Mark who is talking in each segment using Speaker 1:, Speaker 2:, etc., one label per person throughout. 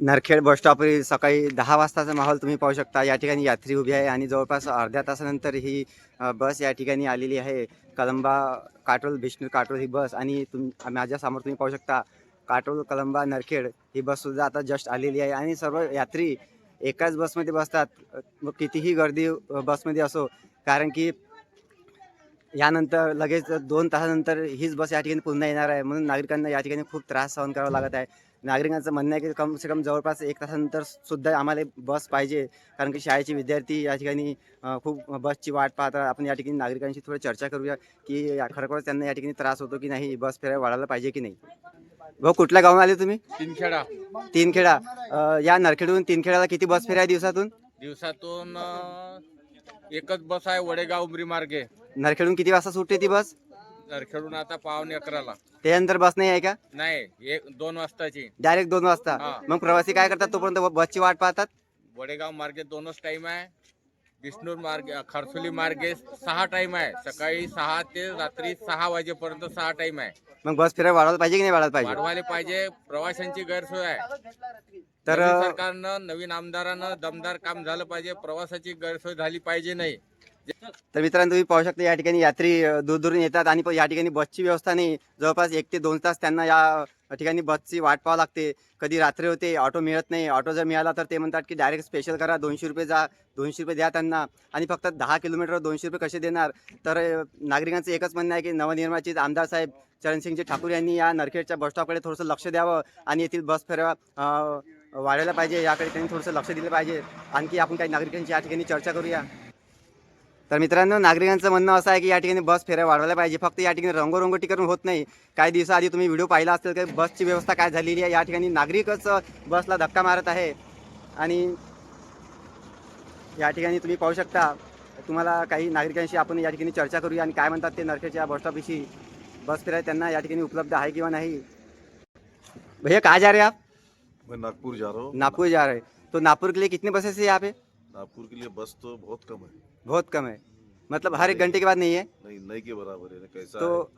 Speaker 1: नरखेड बस स्टॉपवरील सकाळी दहा वाजताचा माहोल तुम्ही पाहू शकता. या ठिकाणी यात्री उभी आहे आणि जवळपास अर्ध्या तासानंतर ही बस या ठिकाणी आलेली आहे. कलंबा काटोल विष्णू काटोल ही बस आणि तुम माझ्यासमोर तुम्ही पाहू शकता काटोल कलंबा नरखेड ही बससुद्धा आता जस्ट आलेली आहे आणि सर्व यात्री एकाच बसमध्ये बसतात. मग कितीही गर्दी बसमध्ये असो कारण की यानंतर लगेच दोन तासानंतर हीच बस या ठिकाणी पुन्हा येणार आहे. म्हणून नागरिकांना या ठिकाणी खूप त्रास सहन करावा लागत आहे. नागरिकांचं म्हणणं आहे की कम से कम जवळपास एक तासानंतर सुद्धा आम्हाला बस पाहिजे. कारण की शाळेचे विद्यार्थी या ठिकाणी खूप बसची वाट पाहतात. आपण या ठिकाणी नागरिकांशी थोडी चर्चा करूया की या- खरोखरच त्यांना या ठिकाणी त्रास होतो की नाही बस फेऱ्या वाढायला पाहिजे की नाही? भाऊ कुठल्या गावून आले तुम्ही?
Speaker 2: तीनखेडा.
Speaker 1: तीनखेडा. या नरखेडून तीनखेड्याला किती बस फेऱ्या दिवसातून?
Speaker 2: दिवसातून एकच बस आहे वडेगाव उमरी मार्गे.
Speaker 1: नरखेडून किती वाजता सुटते ती बस?
Speaker 2: नरखेडून आता पावणे अकराला.
Speaker 1: त्यानंतर बस नाही आहे का?
Speaker 2: नाही एक दोन वाजताची.
Speaker 1: डायरेक्ट दोन वाजता.
Speaker 2: हा.
Speaker 1: मग प्रवासी काय करतात? तोपर्यंत बसची वाट पाहतात?
Speaker 2: वडेगाव मार्गे दोनच टाइम आहे. विष्णूर मार्गे खरसुली मार्गे सहा टाइम आहे. सकाळी सहा ते रात्री सहा वाजेपर्यंत सहा टाइम आहे.
Speaker 1: मग बस फेऱ्या वाढवायला पाहिजे की नाही वाढवायला पाहिजे?
Speaker 2: वाढवायला पाहिजे. प्रवाशांची गैरसोय आहे.
Speaker 1: तर
Speaker 2: नवीन सरकारनं नवीन आमदारानं दमदार काम झालं पाहिजे. प्रवासाची गैरसोय झाली पाहिजे नाही.
Speaker 1: तर मित्रांनो तुम्ही पाहू शकता या ठिकाणी यात्री अ, दूरदूरून येतात आणि या ठिकाणी बसची व्यवस्था नाही. जवळपास एक ते दोन तास त्यांना या ठिकाणी बसची वाट पाहावं लागते. कधी रात्री होते ऑटो मिळत नाही. ऑटो जर मिळाला तर ते म्हणतात की डायरेक्ट स्पेशल करा दोनशे रुपये जा दोनशे रुपये द्या त्यांना. आणि फक्त दहा किलोमीटर दोनशे रुपये कसे देणार? तर नागरिकांचं एकच म्हणणं आहे की नवनिर्माचित आमदार साहेब चरणसिंगजी ठाकूर यांनी या नरखेडच्या बसस्टॉपकडे थोडंसं लक्ष द्यावं आणि येथील बस फेऱ्या वाढायला पाहिजे. याकडे त्यांनी थोडंसं लक्ष दिलं पाहिजे. आणखी आपण काही नागरिकांची या ठिकाणी चर्चा करूया. तर मित्रांनो नागरिकांचं म्हणणं असं आहे की या ठिकाणी बस फेऱ्या वाढवायला पाहिजे. फक्त या ठिकाणी रंगोरंगोटी करून होत नाही. काही दिवसाआधी तुम्ही व्हिडिओ पाहिला असेल की बसची व्यवस्था काय झालेली आहे. या ठिकाणी नागरिकच बसला धक्का मारत आहे. आणि या ठिकाणी तुम्ही पाहू शकता तुम्हाला काही नागरिकांशी आपण या ठिकाणी चर्चा करूया आणि काय म्हणतात ते नरखेडच्या बस बस फेऱ्या त्यांना या ठिकाणी उपलब्ध आहे किंवा नाही? भैया कहाँ जा रहे हैं आप?
Speaker 3: मैं नागपुर जा रहा हूँ।
Speaker 1: नागपुर जा रहे. तो नागपुर के लिए कितने बसेस है यहाँ पे?
Speaker 3: नागपुर के लिए बस तो बहुत कम है।
Speaker 1: बहुत कम है। मतलब हर एक घंटे के बाद नहीं है।
Speaker 3: नहीं नई के बराबर है कैसा
Speaker 1: तो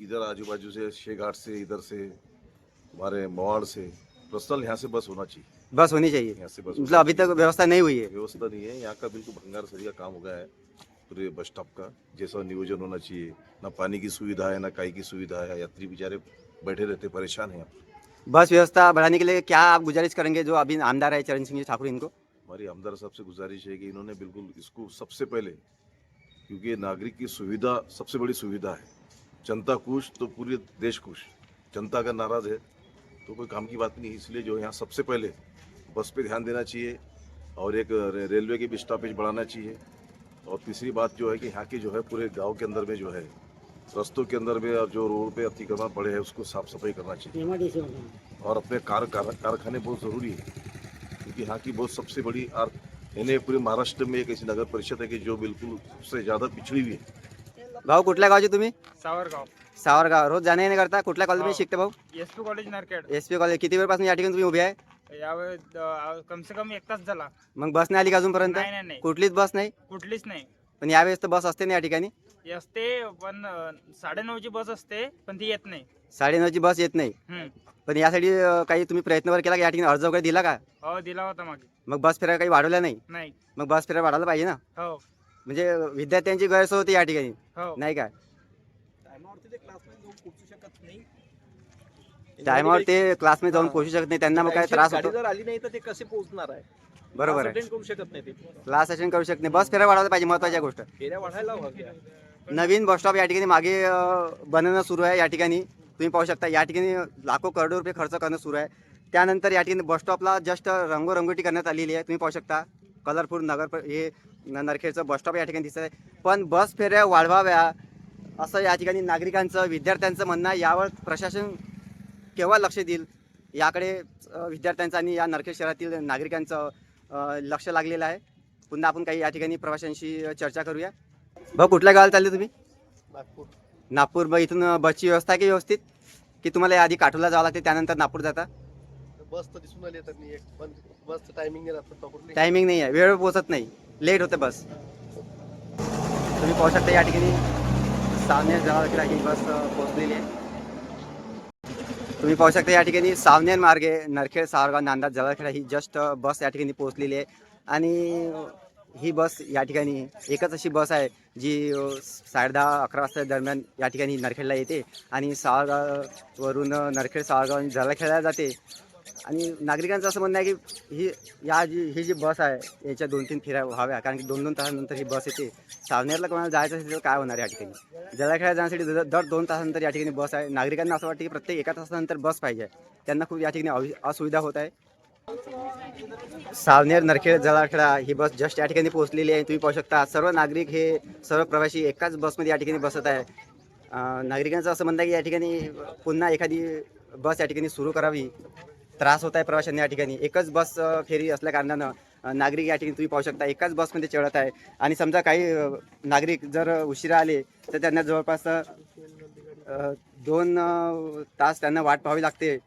Speaker 3: इधर आजू बाजू से शेघाट से इधर से हमारे मोवाड़ से पर्सनल यहाँ से बस होना चाहिए।
Speaker 1: बस होनी चाहिए।
Speaker 3: यहाँ से बस
Speaker 1: मतलब अभी तक व्यवस्था नहीं हुई है।
Speaker 3: व्यवस्था नहीं है यहाँ का बिल्कुल भंगार सरी का काम हो गया है पूरे बस स्टॉप का। जैसा नियोजन होना चाहिए ना पानी की सुविधा है ना काई की सुविधा है यात्री बेचारे बैठे रहते परेशान हैं
Speaker 1: बस व्यवस्था बढ़ाने के लिए क्या आप गुजारिश करेंगे जो अभी आमदार है चरण सिंह जी ठाकुर इनको?
Speaker 3: हमारी आमदार साहब से गुजारिश है कि इन्होंने बिल्कुल इसको सबसे पहले क्योंकि नागरिक की सुविधा सबसे बड़ी सुविधा है। जनता खुश तो पूरे देश खुश। जनता अगर नाराज़ है तो कोई काम की बात नहीं इसलिए जो यहाँ सबसे पहले बस पे ध्यान देना चाहिए और एक रेलवे की भी स्टॉपेज बढ़ाना चाहिए। और तीसरी बात जो है कि यहाँ के जो है पूरे गाँव के अंदर में जो है रस्तों के अंदर में और जो रोड पे अतिक्रमण पड़े हैं उसको साफ़ सफ़ाई करना चाहिए। और अपने कार कार- कारखाने बहुत ज़रूरी है क्योंकि यहाँ की बहुत सबसे बड़ी आर यानी पूरे महाराष्ट्र में एक ऐसी नगर परिषद है कि जो बिल्कुल सबसे ज़्यादा पिछड़ी हुई है।
Speaker 1: भाऊ कुठल्या गावचे तुम्ही?
Speaker 4: सावरगाव.
Speaker 1: सावरगाव. रोज जाणे येणे करता? कुठल्या कॉलेजमध्ये. शिकते भाऊ?
Speaker 4: एस पी कॉलेज नारकेड
Speaker 1: एस पी कॉलेज किती वेळपासून या ठिकाणी तुम्ही उभे आहे?
Speaker 4: यावेळी द- कम से कम एक तास झाला.
Speaker 1: मग बस नाही आली का अजूनपर्यंत?
Speaker 4: नाही नाही
Speaker 1: कुठलीच बस नाही?
Speaker 4: कुठलीच नाही.
Speaker 1: पण यावेळेस तर बस असते ना या ठिकाणी?
Speaker 4: असते पण साडे नऊची बस असते पण ती येत नाही.
Speaker 1: साडेनऊची बस येत नाही.
Speaker 4: हम्म.
Speaker 1: पण यासाठी अं, काही तुम्ही प्रयत्न वगैरे केला का? या ठिकाणी अर्ज वगैरे दिला का?
Speaker 4: हो दिला होता मागे.
Speaker 1: मग बस फेऱ्या काही वाढवल्या नाही?
Speaker 4: नाही.
Speaker 1: मग बस फेऱ्या वाढायला पाहिजे ना?
Speaker 4: हो.
Speaker 1: म्हणजे विद्यार्थ्यांची गैरसोय होती या ठिकाणी.
Speaker 4: हो.
Speaker 1: नाही काय टायमावर ते क्लासमध्ये जाऊन पोहोचू शकत नाही. त्यांना मग काय त्रास
Speaker 5: गाडी
Speaker 1: होतो
Speaker 5: जर आली नाही तर ते कसे पोहोचणार आहे?
Speaker 1: बरोबर आहे.
Speaker 5: अटेंड करू शकत नाही ते.
Speaker 1: क्लास अटेंड करू शकत नाही. बस फेऱ्या वाढवायला पाहिजे महत्त्वाच्या गोष्ट.
Speaker 5: फेऱ्या वाढायला हव्या.
Speaker 1: नवीन बस स्टॉप या ठिकाणी मागे अं, बनवणं सुरू आहे या ठिकाणी. तुम्ही पाहू शकता या ठिकाणी लाखो करोडो रुपये खर्च करणं सुरू आहे. त्यानंतर या ठिकाणी बसस्टॉपला जस्ट रंगोरंगोटी करण्यात आलेली आहे. तुम्ही पाहू शकता कलरफुल नगर हे न- नरखेडचं बस स्टॉप या ठिकाणी दिसत आहे. पण बस फेऱ्या वाढवाव्या असं या ठिकाणी नागरिकांचं विद्यार्थ्यांचं म्हणणं आहे. यावर प्रशासन केव्हा लक्ष देईल? याकडे विद्यार्थ्यांचं आणि या नरखेड शहरातील नागरिकांचं लक्ष लागलेलं आहे. पुन्हा आपण काही या ठिकाणी प्रवाशांशी चर्चा करूया. भाऊ कुठल्या गावाला चालले तुम्ही?
Speaker 5: नागपूर.
Speaker 1: नागपूर मग इथून बसची व्यवस्था आहे की व्यवस्थित? की तुम्हाला आधी काठोला जावं लागते त्यानंतर नागपूर जाता?
Speaker 5: बस तर दिसून आली आता नाही एक पण बसचं टायमिंग नाही राहत
Speaker 1: टायमिंग नाही आहे. वेळ पोहोचत नाही. लेट होते बस. तुम्ही पाहू शकता या ठिकाणी सावनेर जवळ ही बस पोहोचलेली आहे. तुम्ही पाहू शकता या ठिकाणी सावनेर मार्गे नरखेड सावरगाव नांदा जवळखेडा ही जस्ट बस या ठिकाणी पोहोचलेली आहे. आणि ही बस या ठिकाणी एकच अशी बस आहे जी साडे दहा अकरा वाजता दरम्यान या ठिकाणी नरखेडला येते आणि सावरगाववरून नरखेड सावरगाव आणि जवळखेडला जाते. आणि नागरिकांचं असं म्हणणं आहे की ही या जी ही जी बस आहे याच्या दोन तीन फिरा व्हाव्या कारण की दोन दोन तासानंतर ही बस येते. सावनेरला कोणाला जायचं असेल तर काय होणार या ठिकाणी? जलाखेळा जाण्यासाठी दर दर दोन तासानंतर या ठिकाणी बस आहे. नागरिकांना असं वाटतं की प्रत्येक एका तासानंतर बस पाहिजे. त्यांना खूप या ठिकाणी असुविधा होत आहे. सावनेर नरखेड जळाखडा ही बस जस्ट या ठिकाणी पोहोचलेली आहे. तुम्ही पाहू शकता सर्व नागरिक हे सर्व प्रवासी एकाच बसमध्ये या ठिकाणी बसत आहे. नागरिकांचं असं म्हणणं आहे की या ठिकाणी पुन्हा एखादी बस या ठिकाणी सुरू करावी. त्रास होत आहे प्रवाशांना या ठिकाणी. एकच बस फेरी असल्या कारणानं नागरिक या ठिकाणी तुम्ही पाहू शकता एकाच बसमध्ये चढत आहे. आणि समजा काही नागरिक जर उशिरा आले तर त्यांना जवळपास दोन तास त्यांना वाट पाहावी लागते.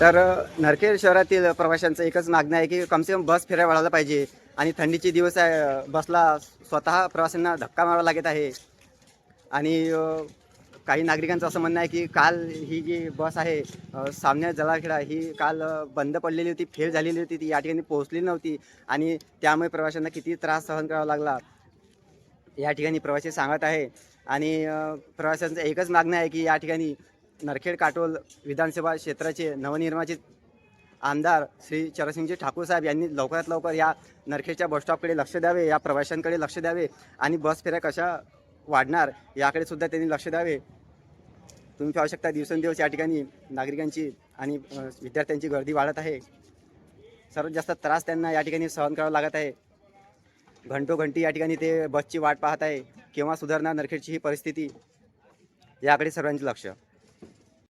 Speaker 1: तर नरखेड शहरातील प्रवाशांचं एकच मागणं आहे की कमसे कम बस फिरायला वाढायला पाहिजे आणि थंडीचे दिवस आहे बसला स्वतः प्रवाशांना धक्का मारावा लागत आहे. आणि काही नागरिकांचं असं म्हणणं आहे की काल ही जी बस आहे सामन्या जलाखेडा ही काल बंद पडलेली होती फेल झालेली होती ती या ठिकाणी पोहोचलेली नव्हती आणि त्यामुळे प्रवाशांना किती त्रास सहन करावा लागला या ठिकाणी प्रवासी सांगत आहे. आणि प्रवाशांचं एकच मागणं आहे की या ठिकाणी नरखेड काटोल विधानसभा क्षेत्राचे नवनिर्वाचित आमदार श्री चरणसिंगजी ठाकूर साहेब यांनी लवकरात लवकर या नरखेडच्या बसस्टॉपकडे लक्ष द्यावे या प्रवाशांकडे लक्ष द्यावे आणि बस फेऱ्या कशा वाढणार याकडे सुद्धा त्यांनी लक्ष द्यावे. तुम्ही पाहू शकता दिवसेंदिवस या ठिकाणी नागरिकांची आणि विद्यार्थ्यांची गर्दी वाढत आहे. सर्वात जास्त त्रास त्यांना या ठिकाणी सहन करावा लागत आहे. घंटोघंटी या ठिकाणी ते बसची वाट पाहत आहे. केव्हा सुधारणार नरखेडची ही परिस्थिती याकडे सर्वांचे लक्ष.